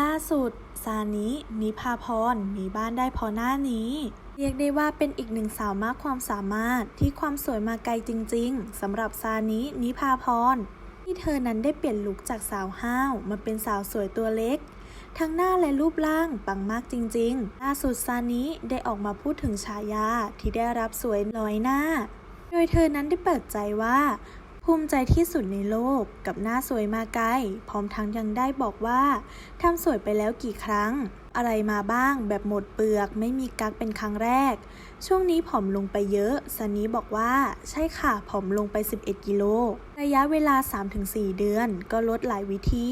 ล่าสุด ซานิ นิพาพร มีบ้านได้พอหน้านี้ เรียกได้ว่าเป็นอีกหนึ่งสาวมากความสามารถที่ความสวยมาไกลจริงๆสำหรับซานิ นิพาพร ที่เธอนั้นได้เปลี่ยนลุคจากสาวห้าวมาเป็นสาวสวยตัวเล็ก ทั้งหน้าและรูปร่างปังมากจริงๆ ล่าสุดซานิได้ออกมาพูดถึงฉายาที่ได้รับสวยลอยหน้า โดยเธอนั้นได้เปิดใจว่า ภูมิใจที่สุดในโลกกับหน้าสวยมาไกล พร้อมทั้งยังได้บอกว่าทำสวยไปแล้วกี่ครั้ง อะไรมาบ้างแบบหมดเปลือกไม่มีกักเป็นครั้งแรก ช่วงนี้ผอมลงไปเยอะซันนี้บอกว่าใช่ค่ะผอมลงไป 11 กิโล ระยะเวลา 3-4 เดือน ก็ลดหลายวิธี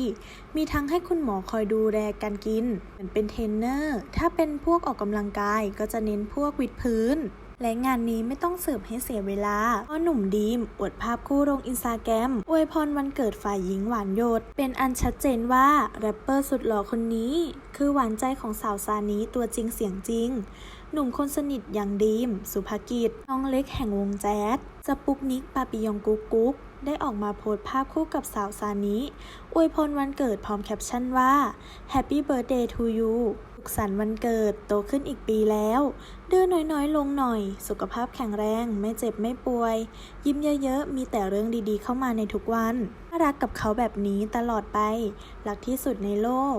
มีทั้งให้คุณหมอคอยดูแลการกิน เหมือนเป็นเทรนเนอร์ ถ้าเป็นพวกออกกำลังกายก็จะเน้นพวกวิดพื้น และงานนี้ไม่ต้องเสิร์ฟให้เสียเวลาเพราะหนุ่มดีมอวดภาพคู่ลงอินสตาแกรมอวยพรวันเกิดฝ่ายหญิงหวานหยด เป็นอันชัดเจนว่าแรปเปอร์สุดหล่อคนนี้ คือหวานใจของสาวซานี้ตัวจริงเสียงจริง หนุ่มคนสนิทอย่างดีม สุภกิจน้องเล็กแห่งวงแจ๊สสปุกนิกปาปิยองกุ๊กกุ๊กได้ออกมาโพสต์ภาพคู่กับสาวซานิอวยพรวันเกิดพร้อมแคปชั่นว่า Happy Birthday to you สันวันเกิดโตขึ้นอีกปีแล้วดื้อน้อยๆ ลงหน่อย สุขภาพแข็งแรง ไม่เจ็บไม่ป่วย ยิ้มเยอะๆ มีแต่เรื่องดีๆเข้ามาในทุกวัน รักกับเขาแบบนี้ตลอดไป รักที่สุดในโลก